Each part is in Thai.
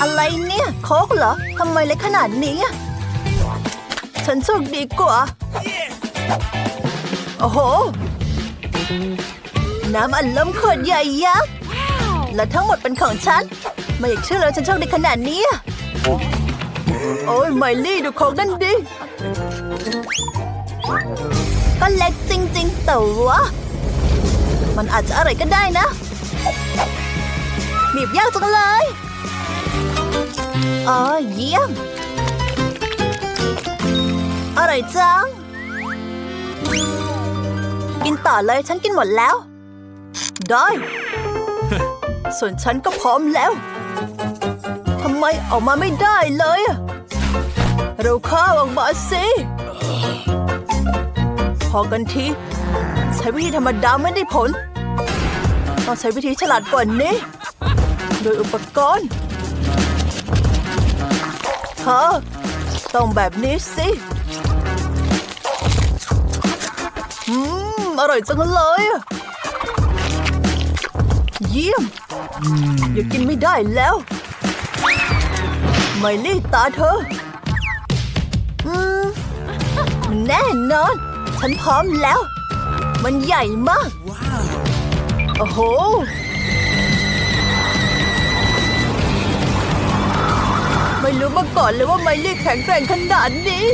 อะไรเนี่ย โคกเหรอทำไมเล็กขนาดนี้ ฉันโชคดีกว่า โอ้โห น้ำอัดลมขวดใหญ่ยักษ์และทั้งหมดเป็นของฉัน ไม่อยากเชื่อเลยฉันโชคดีขนาดนี้ โอ้ยไมลี่ดูของนั่นดิ ก็เล็กจริง ๆ แต่ว่ามันอาจจะอร่อยก็ได้นะบีบยากจังเลย อ๋อเยี่ยม อร่อยจัง กินต่อเลยฉันกินหมดแล้ว ได้ ส่วนฉันก็พร้อมแล้วทำไมออกมาไม่ได้เลยอะเราข้าวออกมาสิพอกันทีใช้วิธีธรรมดาไม่ได้ผล ต้องใช้วิธีฉลาดกว่านี้ โดยอุปกรณ์ เธอต้องแบบนี้สิอืม อร่อยจังเลยอะเยี่ยม อย่ากินไม่ได้แล้วไมลี่ตาเธอ อืม แน่นอน ฉันพร้อมแล้ว มันใหญ่มาก โอ้โห ไม่รู้มาก่อนเลยว่าไมลี่แข็งแกร่งขนาดนี้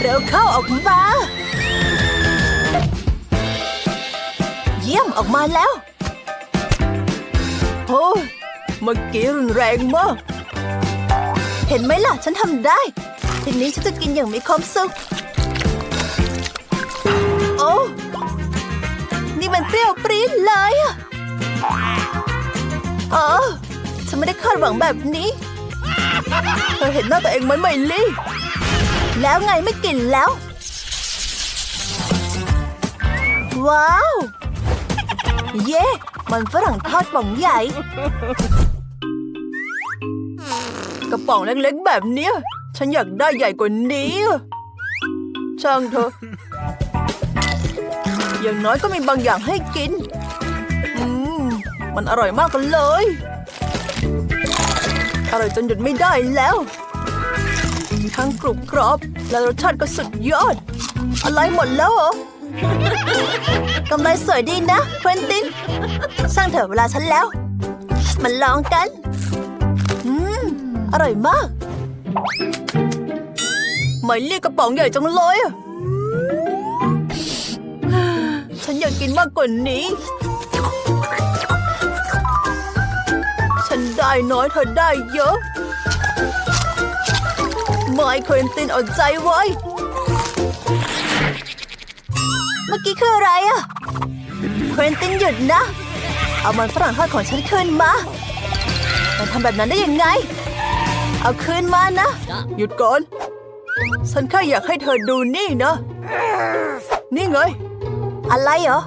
เร็วเข้าออกมา เยี่ยมออกมาแล้ว โอ้เมื่อกี้รุนแรงมาก เห็นไหมล่ะ ฉันทำได้ ทีนี้ฉันจะกินอย่างมีความสุข โอ้นี่มันเปรี้ยวปรี๊ดเลยอะเออฉันไม่ได้คาดหวังแบบนี้ เธอเห็นหน้าตัวเองไหมไมลี่ แล้วไงไม่กินแล้ว ว้าว เย้มันฝรั่งทอดป่องใหญ่ กระป๋องเล็กๆแบบเนี้ย ฉันอยากได้ใหญ่กว่านี้ ช่างเถอะ อย่างน้อยก็มีบางอย่างให้กิน อืม มันอร่อยมากกันเลย อร่อยจนหยุดไม่ได้แล้ว ทั้งกรุบกรอบและรสชาติก็สุดยอด อะไรหมดแล้วเหรอกำไรสวยดีนะเควินตินสร้างเถอะเวลาฉันแล้ว มันลองกัน อืม อร่อยมากหมายเรียกกระป๋องใหญ่จังเลยอะฉันอยากกินมากกว่านี้ ฉันได้น้อยเธอได้เยอะ ไมค์เควินตินอดใจไว้ เมื่อกี้คืออะไรอะเควินตินหยุดนะ เอามันฝรั่งทอดของฉันคืนมา มันทำแบบนั้นได้ยังไง เอาคืนมานะ หยุดก่อน ฉันแค่อยากให้เธอดูนี่นะ นี่ไง อะไรเหรอ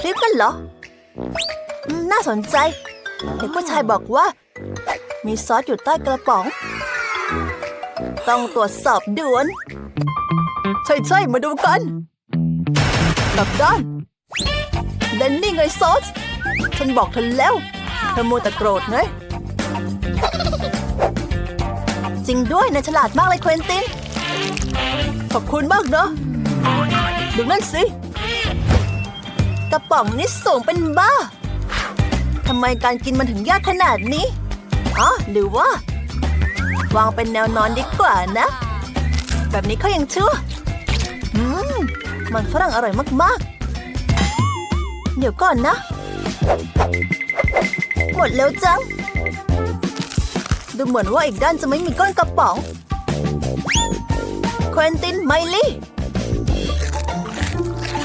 คลิปกันเหรอ น่าสนใจ เด็กผู้ชายบอกว่า มีซอสอยู่ใต้กระป๋อง ต้องตรวจสอบด่วน ใช่ใช่ๆมาดูกันกลับด้านและนี่ไงซอส ฉันบอกเธอแล้วเธอโมแต่โกรธไงจริงด้วยนะฉลาดมากเลยเควินติน ขอบคุณมากเนะดูนั่นสิกระป๋องนี่สูงเป็นบ้า ทำไมการกินมันถึงยากขนาดนี้อ๋อหรือว่า วางเป็นแนวนอนดีกว่านะ แบบนี้เขายังชั่วอืมมันฝรั่งอร่อยมากๆ เดี๋ยวก่อนนะ หมดแล้วจัง ดูเหมือนว่าอีกด้านจะไม่มีก้อนกระป๋องควินตินไมลี่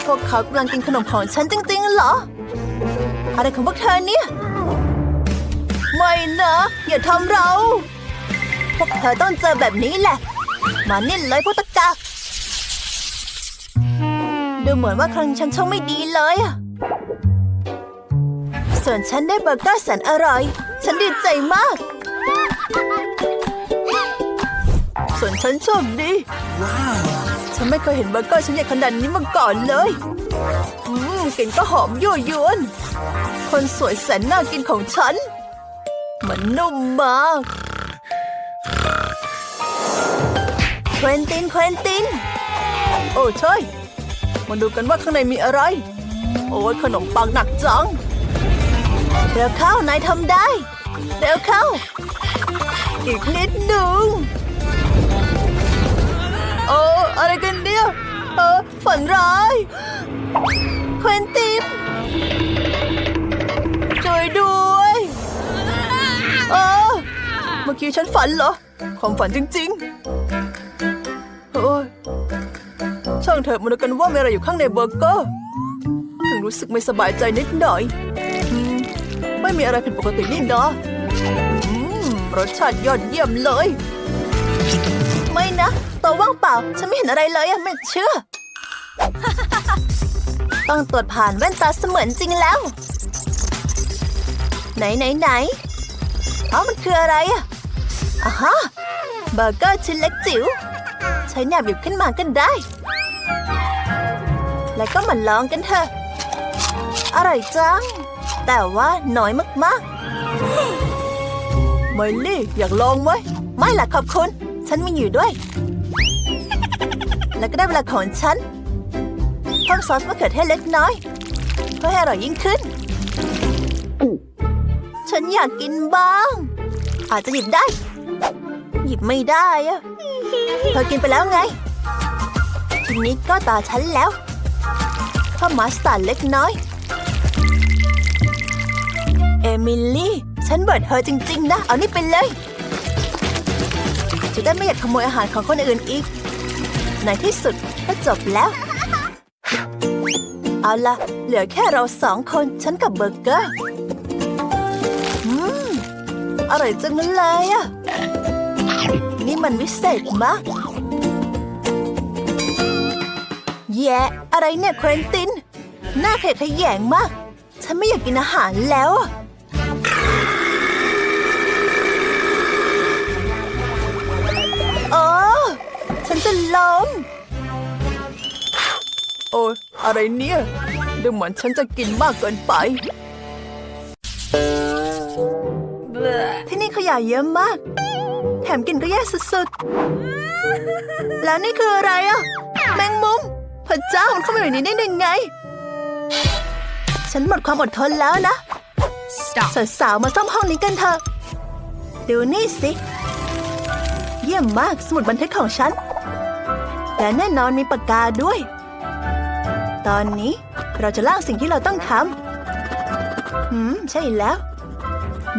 พวกเขากำลังกินขนมของฉันจริงๆเหรอ อะไรของพวกเธอเนี่ย ไม่นะ อย่าทำเรา พวกเธอต้องเจอแบบนี้แหละ มาเนี่เลยพวกตะกะดูเหมือนว่าครั้งฉันโชคไม่ดีเลยอะส่วนฉันได้เบอร์เกอร์แสนอร่อย ฉันดีใจมาก ส่วนฉันโชคดี ฉันไม่เคยเห็นเบอร์เกอร์ชิ้นใหญ่ขนาดนี้มาก่อนเลย อืม กลิ่นก็หอมยั่วยวน คนสวยแสนน่ากินของฉัน มันนุ่มมากเควินตินเควินติน โอ้ใช่มาดูกันว่าข้างในมีอะไร โอ้ยขนมปังหนักจัง เร็วเข้านายทำได้ เร็วเข้า อีกนิดหนึ่งโอ้อะไรกันเนี่ยเออฝันร้าย ควินตินช่วยด้วยเออเมื่อกี้ฉันฝันเหรอ ความฝันจริงๆ โอ้ยช่างเถอะมาดูกันว่ามีอะไรอยู่ข้างในเบอร์เกอร์ถึงรู้สึกไม่สบายใจนิดหน่อย ไม่มีอะไรผิดปกตินี่นะรสชาติยอดเยี่ยมเลย ไม่นะ ตัวว่างเปล่า ฉันไม่เห็นอะไรเลยอะไม่เชื่อ ต้องตรวจผ่านแว่นตาเสมือนจริงแล้ว ไหนไหนไหนอ๋อมันคืออะไรอะอะฮะเบอร์เกอร์ชิ้นเล็กจิ๋ว ใช้แนบหยิบขึ้นมากันได้ แล้วก็มาลองกันเถอะ อร่อยจัง แต่ว่าน้อยมากๆไมลี่อยากลองไหม ไม่ล่ะขอบคุณ ฉันมีอยู่ด้วย แล้วก็ได้เวลาของฉัน เพิ่มซอสมะเขือเทศเล็กน้อย เพื่อให้อร่อยยิ่งขึ้น ฉันอยากกินบ้าง อาจจะหยิบได้ หยิบไม่ได้อะเธอกินไปแล้วไง ทีนี้ก็ตาฉันแล้วเพิ่มมัสตาร์ดเล็กน้อย เอมิลี่ ฉันเบิดเธอจริง ๆ นะ เอานี่ไปเลยจะได้ไม่อยากขโมยอาหารของคนอื่นอีก ในที่สุดก็จบแล้ว เอาละเหลือแค่เราสองคนฉันกับเบอร์เกอร์อืมอร่อยจังเลยอะนี่มันวิเศษมากแย่อะไรเนี่ยเควินติน หน้าเขยขยงมาก ฉันไม่อยากกินอาหารแล้วอะโอ้ฉันจะล้ม โอ้ยอะไรเนี่ย ดูเหมือนฉันจะกินมากเกินไปที่นี่ขยะเยอะมาก แถมกลินก็แย่สุดๆ แล้วนี่คืออะไรอะ แมงมุม พระเจ้ามันเข้ามาอยู่ในนี้ได้ยังไง ฉันหมดความอดทนแล้วนะ Stop. สาวๆมาซ่อมห้องนี้กันเถอะ ดูนี่สิ เยี่ยมมากสมุดบันทึกของฉัน และแน่นอนมีปากกาด้วย ตอนนี้ เราจะล่างสิ่งที่เราต้องทำหืม ใช่แล้ว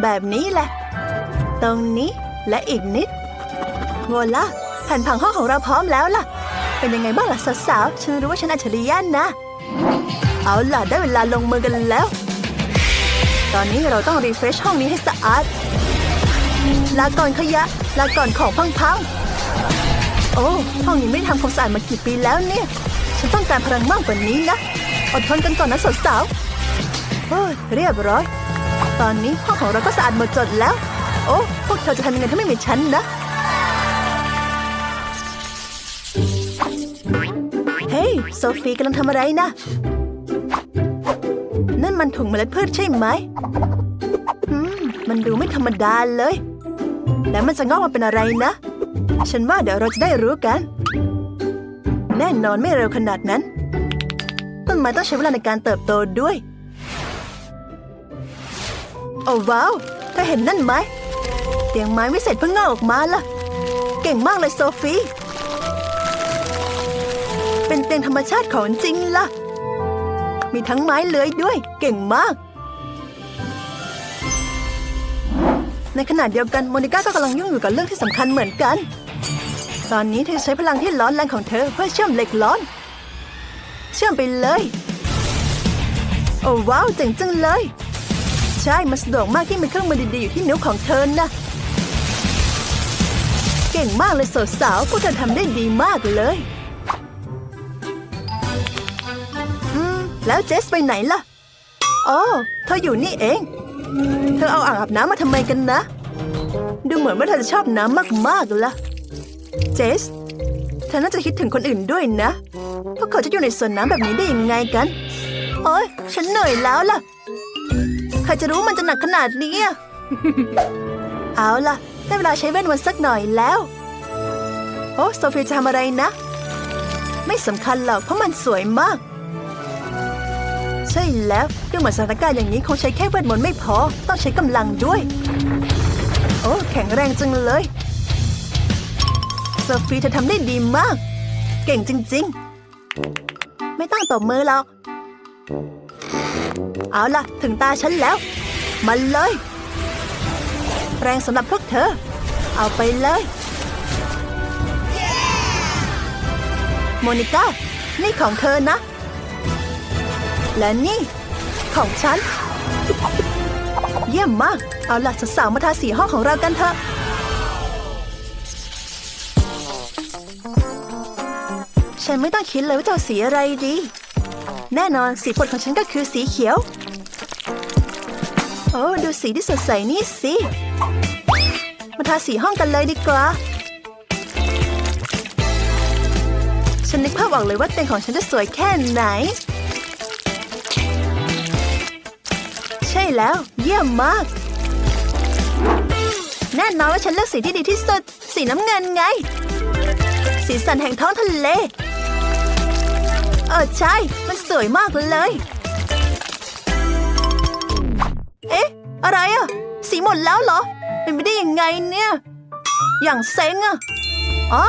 แบบนี้แหละ ตรงนี้และอีกนิดโงล่ะแผ่นผังห้องของเราพร้อมแล้วล่ะ เป็นยังไงบ้างล่ะสาวๆฉันรู้ว่าฉันอัจฉริยะนะ เอาล่ะได้เวลาลงมือกันแล้ว ตอนนี้เราต้องรีเฟรชห้องนี้ให้สะอาด ลาก่อนขยะ ลาก่อนของพังๆโอ้ห้องนี้ไม่ทำความสะอาดมากี่ปีแล้วเนี่ย ฉันต้องการพลังมากกว่านี้นะ อดทนกันก่อนนะสาวๆเฮ้ยเรียบร้อย ตอนนี้ห้องของเราก็สะอาดหมดจดแล้ว โอ้พวกเธอจะทำยังไงถ้าไม่มีฉันนะ เฮ้ยโซฟีกำลังทำอะไรนะ นั่นมันถุงเมล็ดพืชใช่ไหมอืมมันดูไม่ธรรมดาเลย แล้วมันจะงอกมาเป็นอะไรนะ ฉันว่าเดี๋ยวเราจะได้รู้กัน แน่นอนไม่เร็วขนาดนั้น ต้นไม้ต้องใช้เวลาในการเติบโตด้วย โอ้ว้าวเธอเห็นนั่นไหมเตียงไม้วิเศษเพิ่งงอกออกมาล่ะ เก่งมากเลยโซฟี เป็นเตียงธรรมชาติของจริงล่ะ มีทั้งไม้เลื้อยด้วย เก่งมาก ในขณะเดียวกันโมนิก้าก็กำลังยุ่งอยู่กับเรื่องที่สำคัญเหมือนกัน ตอนนี้เธอใช้พลังที่ร้อนแรงของเธอเพื่อเชื่อมเหล็กร้อน เชื่อมไปเลย โอ้ว้าวเจ๋งจังเลย ใช่มันสะดวกมากที่มีเครื่องมือดีๆอยู่ที่นิ้วของเธอนะ เก่งมากเลยสาวๆพวกเธอทำได้ดีมากเลยอืมแล้วเจสไปไหนล่ะอ๋อเธออยู่นี่เอง เธอเอาอ่างอาบน้ำมาทำไมกันนะ ดูเหมือนว่าเธอจะชอบน้ำมากๆล่ะ เจสเธอน่าจะคิดถึงคนอื่นด้วยนะ พวกเขาจะอยู่ในสวนน้ำแบบนี้ได้ยังไงกัน โอ้ยฉันเหนื่อยแล้วล่ะ ใครจะรู้มันจะหนักขนาดนี้อะเอาล่ะ ได้เวลาใช้เวทมนต์สักหน่อยแล้ว โอ้โซเฟียจะทำอะไรนะ ไม่สำคัญหรอกเพราะมันสวยมาก ใช่แล้วดูเหมือนสถานการณ์อย่างนี้คงใช้แค่เวทมนต์ไม่พอ ต้องใช้กำลังด้วย โอ้ แข็งแรงจังเลย โซฟีเธอทำได้ดีมาก เก่งจริง ๆ ไม่ต้องตบมือหรอกเอาล่ะ ถึงตาฉันแล้ว มันเลย แรงสำหรับพวกเธอ เอาไปเลย โมนิก้า นี่ของเธอนะ และนี่ ของฉัน เยี่ยมมาก เอาล่ะสาวๆมาทาสีห้องของเรากันเถอะ ฉันไม่ต้องคิดเลยว่าจะเอาสีอะไรดี แน่นอนสีโปรดของฉันก็คือสีเขียว โอ้ดูสีที่สดใสนี่สิมาทาสีห้องกันเลยดีกว่า ฉันนึกภาพออกเลยว่าเตียงของฉันจะสวยแค่ไหน ใช่แล้ว เยี่ยมมาก แน่นอนว่าฉันเลือกสีที่ดีที่สุด สีน้ำเงินไง สีสันแห่งท้องทะเล ออใช่ มันสวยมากเลย เอ๊ะ อะไรอะสีหมดแล้วเหรอ เป็นไปได้ยังไงเนี่ย อย่างเซ็งอะอ๋อ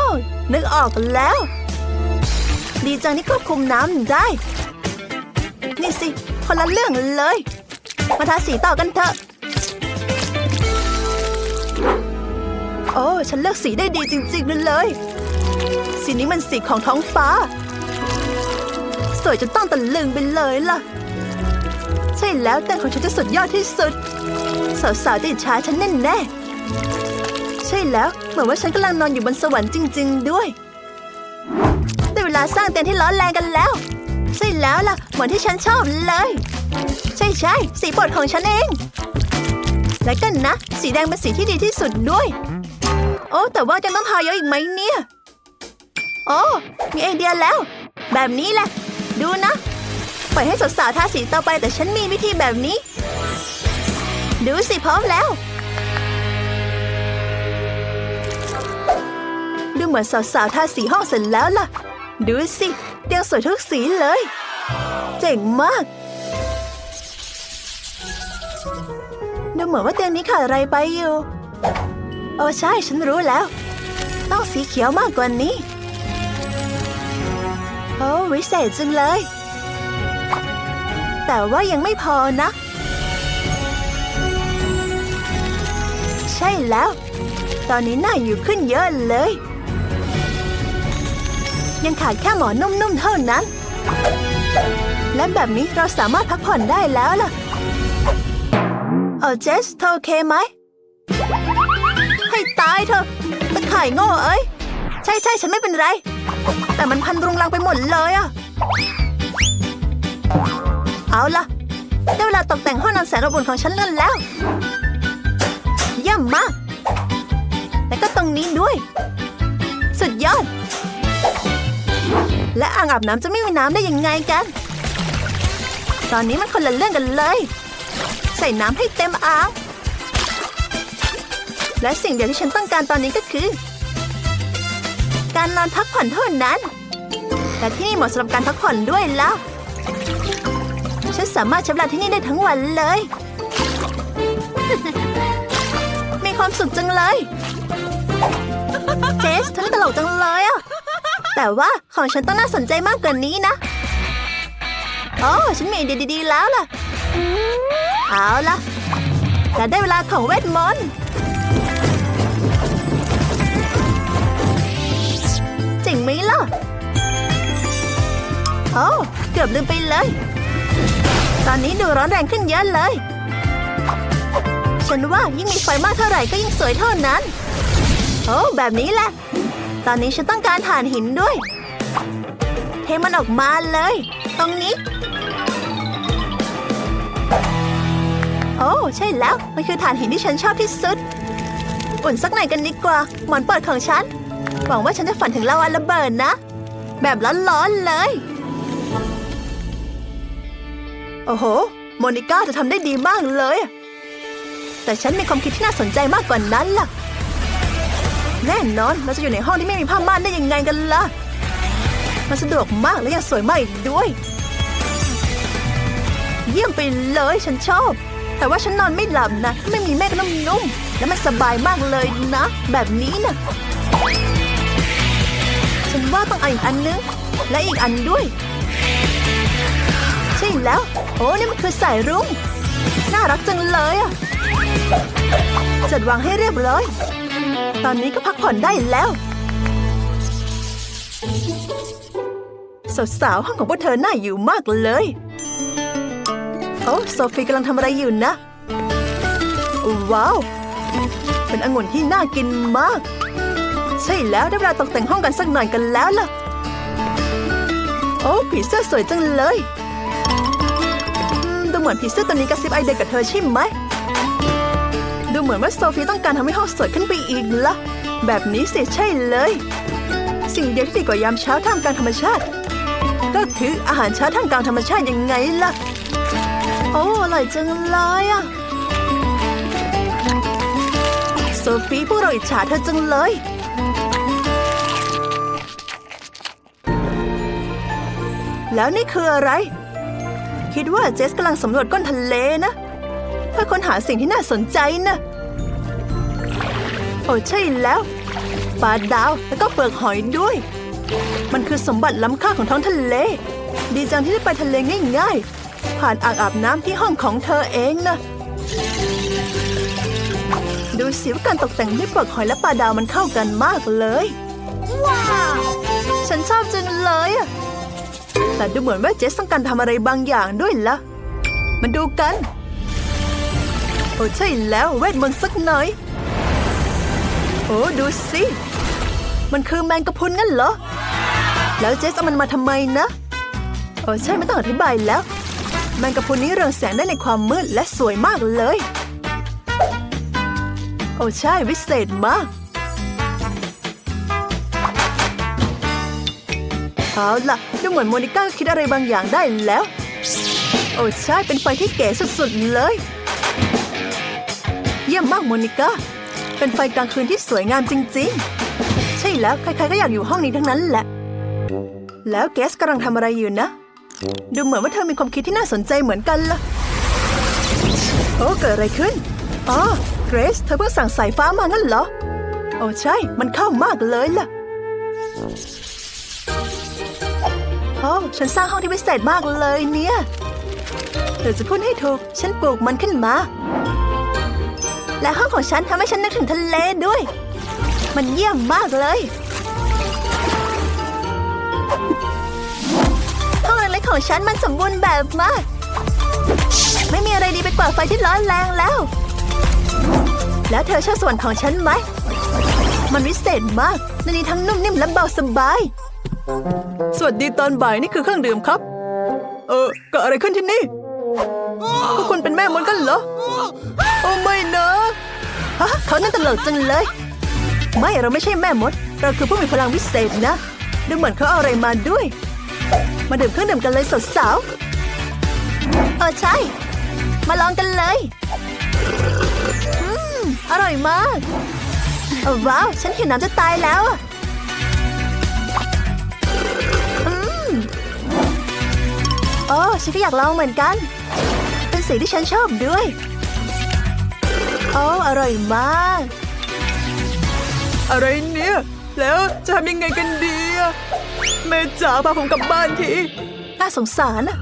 นึกออกแล้ว ดีจังที่ควบคุมน้ำได้ นี่สิ คนละเรื่องเลย มาทาสีต่อกันเถอะ โอ้ ฉันเลือกสีได้ดีจริงๆเลย สีนี้มันสีของท้องฟ้า สวยจนต้องตะลึงไปเลยล่ะ ใช่แล้วแต่ของฉันจะสุดยอดที่สุด สาวๆจะอิจฉาฉันแน่แน่ใช่แล้วเหมือนว่าฉันกำลังนอนอยู่บนสวรรค์จริง ๆ ด้วยได้เวลาสร้างเต็นท์ที่ร้อนแรงกันแล้ว ใช่แล้วล่ะเหมือนที่ฉันชอบเลย ใช่ใช่ๆสีโปรดของฉันเอง และกันนะ สีแดงเป็นสีที่ดีที่สุดด้วย โอ้แต่ว่าจะต้องทาเยอะอีกไหมเนี่ย โอ้ มีไอเดียแล้ว แบบนี้แหละ ดูนะปล่อยให้สาวๆทาสีต่อไปแต่ฉันมีวิธีแบบนี้ ดูสิพร้อมแล้ว ดูเหมือนสาวๆทาสีห้องเสร็จแล้วล่ะ ดูสิเตียงสวยทุกสีเลย เจ๋งมาก ดูเหมือนว่าเตียงนี้ขาดอะไรไปอยู่ โอ้ใช่ฉันรู้แล้ว ต้องสีเขียวมากกว่านี้ โอ้วิเศษจังเลย แต่ว่ายังไม่พอนะ ใช่แล้ว ตอนนี้น่าอยู่ขึ้นเยอะเลย ยังขาดแค่หมอนุ่มๆเท่านั้น และแบบนี้เราสามารถพักผ่อนได้แล้วล่ะเออเจสเธอโอเคไหม ให้ตายเถอะตะข่ายโง่เอ้ย ใช่ใช่ฉันไม่เป็นไร แต่มันพันรุงรังไปหมดเลยอะเอาละได้เวลาตกแต่งห้องนอนแสนอบอุ่นของฉันนั่นแล้ว เยี่ยมมาก และก็ตรงนี้ด้วย สุดยอด และอ่างอาบน้ำจะไม่มีน้ำได้ยังไงกัน ตอนนี้มันคนละเรื่องกันเลย ใส่น้ำให้เต็มอ่างและสิ่งเดียวที่ฉันต้องการตอนนี้ก็คือ การนอนพักผ่อนเท่านั้น แต่ที่นี่เหมาะสำหรับการพักผ่อนด้วยแล้ว ฉันสามารถใช้เวลาที่นี่ได้ทั้งวันเลย มีความสุขจังเลย เจสเธอตลกจังเลยอะแต่ว่าของฉันต้องน่าสนใจมากกว่านี้นะ โอ้ฉันมีดียดีๆแล้วล่ะ เอาล่ะแต่ได้เวลาของเวทมนต์ ไหมล่ะโอ้เกือบลืมไปเลย ตอนนี้ดูร้อนแรงขึ้นเยอะเลย ฉันว่ายิ่งมีไฟมากเท่าไหร่ก็ยิ่งสวยเท่านั้น โอ้แบบนี้แหละ ตอนนี้ฉันต้องการถ่านหินด้วย เทมันออกมาเลย ตรงนี้ โอ้ใช่แล้ว มันคือถ่านหินที่ฉันชอบที่สุด อุ่นสักหน่อยกันดีกว่า หมอนเปิดของฉัน หวังว่าฉันจะฝันถึงลาวาระเบิดนะ แบบร้อนๆเลย โอ้โห โมนิก้าจะทำได้ดีมากเลย แต่ฉันมีความคิดที่น่าสนใจมากกว่านั้นล่ะ แน่นอนเราจะอยู่ในห้องที่ไม่มีผ้าม่านได้ยังไงกันล่ะ มันสะดวกมากและยังสวยมากอีกด้วย เยี่ยมไปเลยฉันชอบแต่ว่าฉันนอนไม่หลับนะ ไม่มีแม่ก็นุ่มๆ และมันสบายมากเลยนะ แบบนี้นะ ฉันว่าต้องเอาอีกอันนึง และอีกอันด้วย ใช่แล้ว โอ้นี่มันคือสายรุ้ง น่ารักจังเลยอะ จัดวางให้เรียบร้อย ตอนนี้ก็พักผ่อนได้แล้ว สาวๆห้องของพวกเธอน่าอยู่มากเลย โอ้โซฟีกำลังทำอะไรอยู่นะ ว้าว เป็นองุ่นที่น่ากินมาก ใช่แล้วได้เวลาตกแต่งห้องกันสักหน่อยกันแล้วล่ะ โอ้ผีเสื้อสวยจังเลยดูเหมือนผีเสื้อตัวนี้กระซิบไอเดียกับเธอใช่ไหม ดูเหมือนว่าโซฟีต้องการทำให้ห้องสวยขึ้นไปอีกละแบบนี้สิใช่เลย สิ่งเดียวที่ดีกว่ายามเช้าท่ามกลางธรรมชาติ ก็คืออาหารเช้าท่ามกลางธรรมชาติยังไงล่ะ โอ้อร่อยจังเลยอะโซฟีพวกเราอิจฉาเธอจังเลย แล้วนี่คืออะไร คิดว่าเจสกำลังสำรวจก้นทะเลนะ เพื่อค้นหาสิ่งที่น่าสนใจนะ โอ้ใช่แล้วปลาดาวแล้วก็เปลือกหอยด้วย มันคือสมบัติล้ำค่าของท้องทะเล ดีจังที่ได้ไปทะเลง่ายๆ ผ่านอ่างอาบน้ำที่ห้องของเธอเองนะ ดูสิว่าการตกแต่งด้วยเปลือกหอยและปลาดาวมันเข้ากันมากเลย ว้าว ฉันชอบจังเลยอะ แต่ดูเหมือนว่าเจสต้องการทำอะไรบางอย่างด้วยละมันดูกัน โอ้ใช่แล้วเวทมนต์สักหน่อย โอ้ดูสิ มันคือแมงกะพรุนงั้นเหรอ แล้วเจสเอามันมาทำไมนะโอ้ใช่ไม่ต้องอธิบายแล้ว แมงกะพรุนนี้เรืองแสงได้ในความมืดและสวยมากเลย โอ้ใช่วิเศษมาก เอาล่ะดูเหมือนโมนิก้าคิดอะไรบางอย่างได้แล้ว โอ้ใช่เป็นไฟที่เก๋สุดๆเลย เยี่ยมมากโมนิก้าเป็นไฟกลางคืนที่สวยงามจริง ๆ ใช่แล้วใครๆก็อยากอยู่ห้องนี้ทั้งนั้นแหละ แล้วเกสกำลังทำอะไรอยู่นะ ดูเหมือนว่าเธอมีความคิดที่น่าสนใจเหมือนกันล่ะโอ้เกิดอะไรขึ้นอ๋อเกรซเธอเพิ่งสั่งสายฟ้ามางั้นเหรอ โอ้ใช่ มันเข้ามากเลยล่ะ โอ้ฉันสร้างห้องที่พิเศษมากเลยเนี่ยเดี๋ยวจะพูดให้ถูก ฉันปลูกมันขึ้นมา และห้องของฉันทำให้ฉันนึกถึงทะเลด้วย มันเยี่ยมมากเลยห้องเล็กๆของฉันมันสมบูรณ์แบบมาก ไม่มีอะไรดีไปกว่าไฟที่ร้อนแรงแล้ว แล้วเธอชอบส่วนของฉันไหม มันวิเศษมากในนี้ทั้งนุ่มนิ่มและเบาสบาย สวัสดีตอนบ่ายนี่คือเครื่องดื่มครับ เออเกิดอะไรขึ้นที่นี่พวกคุณเป็นแม่มดกันเหรอ โอ้ไม่นะฮะเขานั่นตลกจังเลย ไม่เราไม่ใช่แม่มด เราคือผู้มีพลังวิเศษนะ ดูเหมือนเขาเอาอะไรมาด้วย มาดื่มเครื่องดื่มกันเลยสาวๆเออใช่ มาลองกันเลยอืมอร่อยมากว้าว ฉันหิวน้ำจะตายแล้วอะ โอ้ฉันก็อยากลองเหมือนกัน เป็นสีที่ฉันชอบด้วย โอ้อร่อยมาก อะไรเนี่ย แล้วจะทำยังไงกันดีอะแม่จ๋าพาผมกลับบ้านทีน่าสงสารอะ